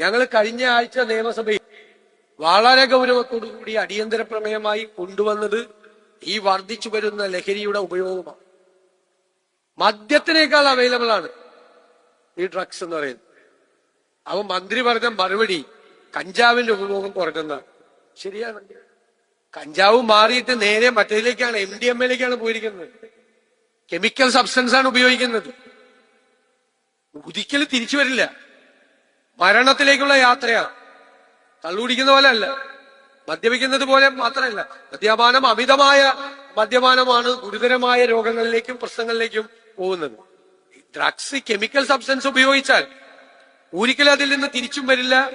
ഞങ്ങൾ കഴിഞ്ഞ ആഴ്ച നിയമസഭയിൽ വളരെ ഗൗരവത്തോടുകൂടി അടിയന്തര പ്രമേയമായി കൊണ്ടുവന്നത് ഈ വർദ്ധിച്ചു വരുന്ന ലഹരിയുടെ ഉപയോഗമാണ്. മദ്യത്തിനേക്കാൾ അവൈലബിൾ ആണ് ഈ ഡ്രഗ്സ് എന്ന് പറയുന്നത്. അവൻ മന്ത്രി പറഞ്ഞ മറുപടി കഞ്ചാവിന്റെ ഉപയോഗം കുറഞ്ഞെന്നാണ് ശരിയാണ് കഞ്ചാവ് മാറിയിട്ട് നേരെ മറ്റേതിലേക്കാണ് എം ഡി എം എയിലേക്കാണ് പോയിരിക്കുന്നത്. കെമിക്കൽ സബ്സ്റ്റൻസ് ആണ് ഉപയോഗിക്കുന്നത്. ഒരിക്കലും തിരിച്ചു വരില്ല. മരണത്തിലേക്കുള്ള യാത്രയാണ്. തള്ളുപിടിക്കുന്ന പോലെ അല്ല. മദ്യപിക്കുന്നത് പോലെ മാത്രമല്ല. മദ്യപാനം അമിതമായ മദ്യപാനമാണ് ഗുരുതരമായ രോഗങ്ങളിലേക്കും പ്രശ്നങ്ങളിലേക്കും പോകുന്നത്. ഡ്രഗ്സ് കെമിക്കൽ സബ്സ്റ്റൻസ് ഉപയോഗിച്ചാൽ ഒരിക്കലും അതിൽ നിന്ന് തിരിച്ചും വരില്ല.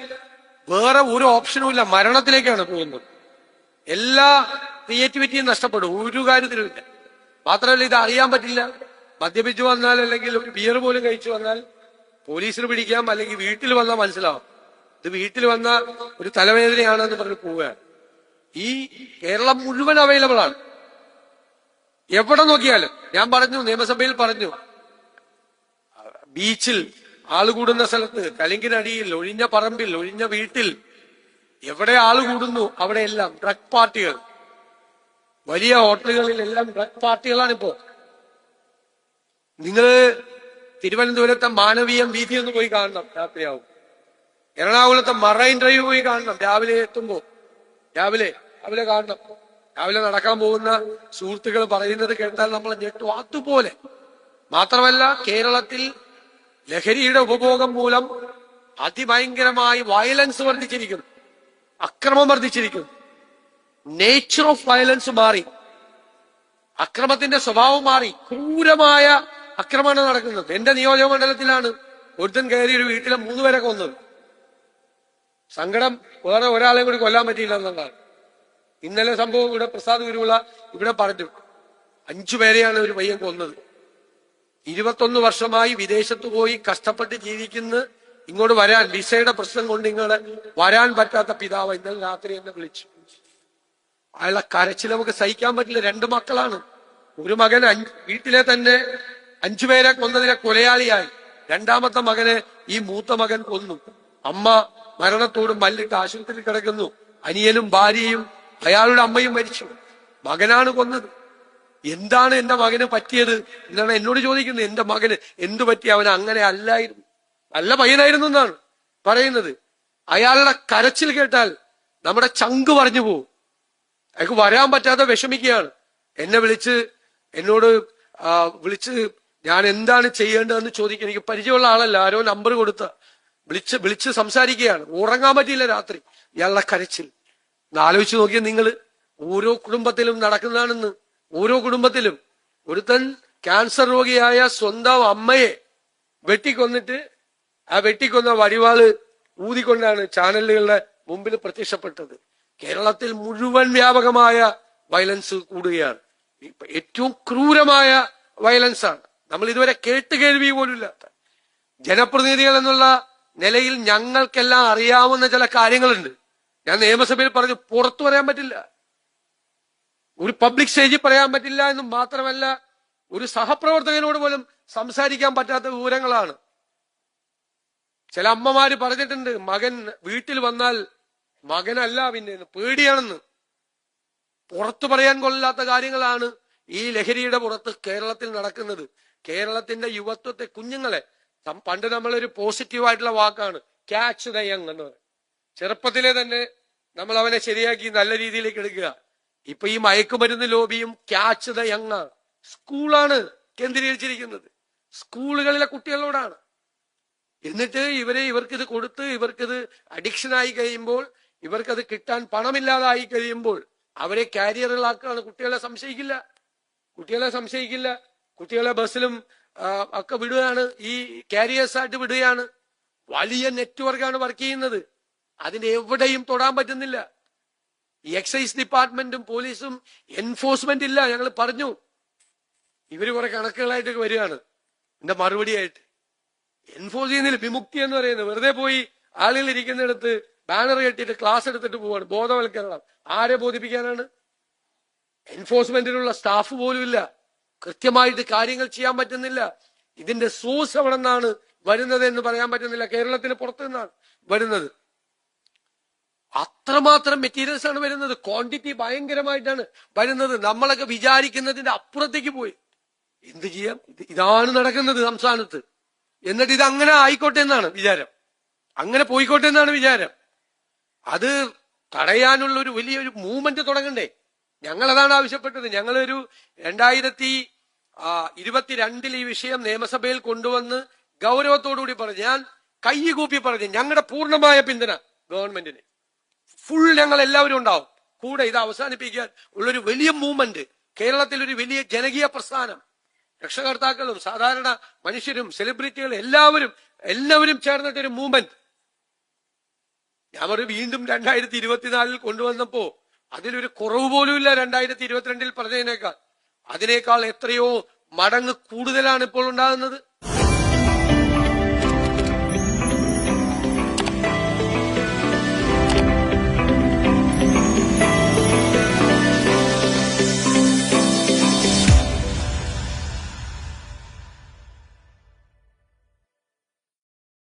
വേറെ ഒരു ഓപ്ഷനും ഇല്ല. മരണത്തിലേക്കാണ് പോകുന്നത്. എല്ലാ ക്രിയേറ്റിവിറ്റിയും നഷ്ടപ്പെടും. ഒരു കാര്യത്തിലും ഇല്ല. മാത്രമല്ല ഇത് അറിയാൻ പറ്റില്ല. മദ്യപിച്ചു വന്നാൽ അല്ലെങ്കിൽ ഒരു ബിയർ പോലും കഴിച്ചു വന്നാൽ പോലീസിന് പിടിക്കാം അല്ലെങ്കിൽ വീട്ടിൽ വന്നാൽ മനസ്സിലാവും. ഇത് വീട്ടിൽ വന്ന ഒരു തലവേദനയാണെന്ന് പറഞ്ഞ് പോവുകയാണ് ഈ കേരളം മുഴുവൻ അവൈലബിൾ ആണ്. എവിടെ നോക്കിയാലും ഞാൻ പറഞ്ഞു നിയമസഭയിൽ പറഞ്ഞു. ബീച്ചിൽ ആൾ കൂടുന്ന സ്ഥലത്ത് കലിങ്കിനടിയിൽ ഒഴിഞ്ഞ പറമ്പിൽ ഒഴിഞ്ഞ വീട്ടിൽ എവിടെ ആൾ കൂടുന്നു അവിടെയെല്ലാം ഡ്രഗ് പാർട്ടികൾ വലിയ ഹോട്ടലുകളിലെല്ലാം ഡ്രഗ് പാർട്ടികളാണ് ഇപ്പോ നിങ്ങൾ തിരുവനന്തപുരത്തെ മാനവീയം വീതി ഒന്ന് പോയി കാണണം രാത്രിയാവും. എറണാകുളത്തെ മറൈൻ ഡ്രൈവ് പോയി കാണണം. രാവിലെ എത്തുമ്പോ രാവിലെ രാവിലെ കാണണം. രാവിലെ നടക്കാൻ പോകുന്ന സുഹൃത്തുക്കൾ പറയുന്നത് കേട്ടാൽ നമ്മൾ ഞെട്ടു. അതുപോലെ മാത്രമല്ല കേരളത്തിൽ ലഹരിയുടെ ഉപഭോഗം മൂലം അതിഭയങ്കരമായി വയലൻസ് വർദ്ധിച്ചിരിക്കുന്നു. അക്രമം വർദ്ധിച്ചിരിക്കുന്നു. നേച്ചർ ഓഫ് വയലൻസ് മാറി. അക്രമത്തിന്റെ സ്വഭാവം മാറി. ക്രൂരമായ അക്രമമാണ് നടക്കുന്നത്. എന്റെ നിയോജക മണ്ഡലത്തിലാണ് ഒരുത്തൻ കയറി ഒരു വീട്ടിലെ മൂന്ന് പേരെ കൊന്നത്. സങ്കടം വേറെ ഒരാളെയും കൂടി കൊല്ലാൻ പറ്റിയില്ല എന്നുള്ളതാണ്. ഇന്നലെ സംഭവം ഇവിടെ പ്രസാദ് ഗുരുവിള ഇവിടെ പറഞ്ഞു. അഞ്ചു പേരെയാണ് ഒരു പയ്യൻ കൊന്നത്. ഇരുപത്തൊന്ന് വർഷമായി വിദേശത്ത് പോയി കഷ്ടപ്പെട്ട് ജീവിക്കുന്ന. ഇങ്ങോട്ട് വരാൻ വിസയുടെ പ്രശ്നം കൊണ്ട് ഇങ്ങളെ വരാൻ പറ്റാത്ത പിതാവ് ഇന്നലെ രാത്രി എന്നെ വിളിച്ചു. അയാളെ കരച്ചിൽ നമുക്ക് സഹിക്കാൻ പറ്റില്ല. രണ്ട് മക്കളാണ്. ഒരു മകൻ വീട്ടിലെ തന്നെ അഞ്ചു പേരെ കൊന്നതിലെ കൊലയാളിയായി. രണ്ടാമത്തെ മകനെ ഈ മൂത്ത മകൻ കൊന്നു. അമ്മ മരണത്തോട് മല്ലിട്ട് ആശുപത്രിയിൽ കിടക്കുന്നു. അനിയനും ഭാര്യയും അയാളുടെ അമ്മയും മരിച്ചു. മകനാണ് കൊന്നത്. എന്താണ് എന്റെ മകന് പറ്റിയത് എന്നാണ് എന്നോട് ചോദിക്കുന്നത്. എന്റെ മകന് എന്തു പറ്റി? അവൻ അങ്ങനെ അല്ലായിരുന്നു. നല്ല പയ്യനായിരുന്നു എന്നാണ് പറയുന്നത്. അയാളുടെ കരച്ചിൽ കേട്ടാൽ നമ്മുടെ ചങ്ക് പറഞ്ഞു പോകും. അയാൾക്ക് വരാൻ പറ്റാതെ വിഷമിക്കുകയാണ്. എന്നെ വിളിച്ച് എന്നോട് വിളിച്ച് ഞാൻ എന്താണ് ചെയ്യേണ്ടതെന്ന് ചോദിക്കും എനിക്ക് പരിചയമുള്ള ആളല്ല. ആരോ നമ്പർ കൊടുത്ത വിളിച്ച് വിളിച്ച് സംസാരിക്കുകയാണ്. ഉറങ്ങാൻ പറ്റിയില്ല രാത്രി. ഇയാളുടെ കരച്ചിൽ. ആലോചിച്ച് നോക്കിയാൽ നിങ്ങൾ ഓരോ കുടുംബത്തിലും നടക്കുന്നതാണെന്ന്. ഓരോ കുടുംബത്തിലും. ഒരുത്തൻ ക്യാൻസർ രോഗിയായ സ്വന്തം അമ്മയെ വെട്ടിക്കൊന്നിട്ട് ആ വെട്ടിക്കൊന്ന വടിവാൾ ഊതിക്കൊണ്ടാണ് ചാനലുകളുടെ മുമ്പിൽ പ്രത്യക്ഷപ്പെട്ടത്. കേരളത്തിൽ മുഴുവൻ വ്യാപകമായ വയലൻസ് കൂടുകയാണ്. ഏറ്റവും ക്രൂരമായ വയലൻസ് ആണ്. നമ്മൾ ഇതുവരെ കേട്ട് കേൾവി പോലും ഇല്ലാത്ത ജനപ്രതിനിധികൾ എന്നുള്ള നിലയിൽ ഞങ്ങൾക്കെല്ലാം അറിയാവുന്ന ചില കാര്യങ്ങളുണ്ട്. ഞാൻ നിയമസഭയിൽ പറഞ്ഞു പുറത്തു പറയാൻ പറ്റില്ല. ഒരു പബ്ലിക് സ്റ്റേജിൽ പറയാൻ പറ്റില്ല എന്ന് മാത്രമല്ല ഒരു സഹപ്രവർത്തകനോട് പോലും സംസാരിക്കാൻ പറ്റാത്ത വിവരങ്ങളാണ്. ചില അമ്മമാര് പറഞ്ഞിട്ടുണ്ട് മകൻ വീട്ടിൽ വന്നാൽ മകനല്ല പിന്നെ പേടിയാണെന്ന്. പുറത്തു പറയാൻ കൊള്ളാത്ത കാര്യങ്ങളാണ്. ഈ ലഹരിയുടെ പുറത്ത് കേരളത്തിൽ നടക്കുന്നത്. കേരളത്തിന്റെ യുവത്വത്തെ കുഞ്ഞുങ്ങളെ പണ്ട് നമ്മളൊരു പോസിറ്റീവ് ആയിട്ടുള്ള വാക്കാണ് ക്യാച്ച് ദ യങ് എന്ന് ചെറുപ്പത്തിലെ തന്നെ നമ്മൾ അവനെ ശരിയാക്കി നല്ല രീതിയിലേക്ക് എടുക്കുക. ഇപ്പൊ ഈ മയക്കുമരുന്ന് ലോബിയും ക്യാച്ച് ദ യങ് ആണ്. സ്കൂളാണ് കേന്ദ്രീകരിച്ചിരിക്കുന്നത്. സ്കൂളുകളിലെ കുട്ടികളോടാണ്. എന്നിട്ട് ഇവരെ ഇവർക്കിത് കൊടുത്ത് ഇവർക്കിത് അഡിക്ഷൻ ആയി കഴിയുമ്പോൾ ഇവർക്കത് കിട്ടാൻ പണമില്ലാതായി കഴിയുമ്പോൾ അവരെ കാരിയറുകളാക്കുകയാണ് കുട്ടികളെ സംശയിക്കില്ല. കുട്ടികളെ സംശയിക്കില്ല. കുട്ടികളെ ബസ്സിലും ഒക്കെ വിടുകയാണ്. ഈ കാരിയേഴ്സ് ആയിട്ട് വിടുകയാണ്. വലിയ നെറ്റ്വർക്കാണ് വർക്ക് ചെയ്യുന്നത്. അതിന്റെ എവിടെയും തൊടാൻ പറ്റുന്നില്ല. എക്സൈസ് ഡിപ്പാർട്ട്മെന്റും പോലീസും എൻഫോഴ്സ്മെന്റ് ഇല്ല. ഞങ്ങൾ പറഞ്ഞു. ഇവർ കുറെ കണക്കുകളായിട്ടൊക്കെ വരികയാണ്. എന്റെ മറുപടിയായിട്ട്. എൻഫോഴ്സ് ചെയ്യുന്നില്ല. വിമുക്തി എന്ന് പറയുന്നത്. വെറുതെ പോയി ആളുകൾ ഇരിക്കുന്നിടത്ത് ബാനർ കെട്ടിയിട്ട് ക്ലാസ് എടുത്തിട്ട് പോവാണ്. ബോധവൽക്കരണം. ആരെ ബോധിപ്പിക്കാനാണ്? എൻഫോഴ്സ്മെന്റിനുള്ള സ്റ്റാഫ് പോലുമില്ല കൃത്യമായിട്ട് കാര്യങ്ങൾ ചെയ്യാൻ പറ്റുന്നില്ല. ഇതിന്റെ സോഴ്സ് എവിടെ നിന്നാണ് വരുന്നത് എന്ന് പറയാൻ പറ്റുന്നില്ല. കേരളത്തിന് പുറത്തു നിന്നാണ് വരുന്നത്. അത്രമാത്രം മെറ്റീരിയൽസ് ആണ് വരുന്നത്. ക്വാണ്ടിറ്റി ഭയങ്കരമായിട്ടാണ് വരുന്നത്. നമ്മളൊക്കെ വിചാരിക്കുന്നതിന്റെ അപ്പുറത്തേക്ക് പോയി. എന്ത് ചെയ്യാം? ഇതാണ് നടക്കുന്നത് സംസ്ഥാനത്ത്. എന്നിട്ട് ഇത് അങ്ങനെ ആയിക്കോട്ടെ എന്നാണ് വിചാരം. അങ്ങനെ പോയിക്കോട്ടെ എന്നാണ് വിചാരം. അത് തടയാനുള്ള ഒരു വലിയൊരു മൂവ്മെന്റ് തുടങ്ങണ്ടേ? ഞങ്ങൾ അതാണ് ആവശ്യപ്പെട്ടത്. ഞങ്ങളൊരു രണ്ടായിരത്തി ഇരുപത്തിരണ്ടിൽ ഈ വിഷയം നിയമസഭയിൽ കൊണ്ടുവന്ന് ഗൗരവത്തോടുകൂടി പറഞ്ഞു. ഞാൻ കൈ കൂപ്പി പറഞ്ഞു. ഞങ്ങളുടെ പൂർണമായ പിന്തുണ ഗവൺമെന്റിന്. ഫുൾ ഞങ്ങൾ എല്ലാവരും ഉണ്ടാവും. കൂടെ ഇത് അവസാനിപ്പിക്കാൻ ഉള്ളൊരു വലിയ മൂവ്മെന്റ് കേരളത്തിൽ ഒരു വലിയ ജനകീയ പ്രസ്ഥാനം. രക്ഷകർത്താക്കളും സാധാരണ മനുഷ്യരും സെലിബ്രിറ്റികളും എല്ലാവരും എല്ലാവരും ചേർന്നിട്ടൊരു മൂവ്മെന്റ് ഞാൻ പറയും വീണ്ടും രണ്ടായിരത്തി ഇരുപത്തിനാലിൽ കൊണ്ടുവന്നപ്പോ അതിലൊരു കുറവ് പോലുമില്ല രണ്ടായിരത്തി ഇരുപത്തിരണ്ടിൽ പറഞ്ഞതിനേക്കാൾ. അതിനേക്കാൾ എത്രയോ മടങ്ങ് കൂടുതലാണ് ഇപ്പോൾ ഉണ്ടാകുന്നത്.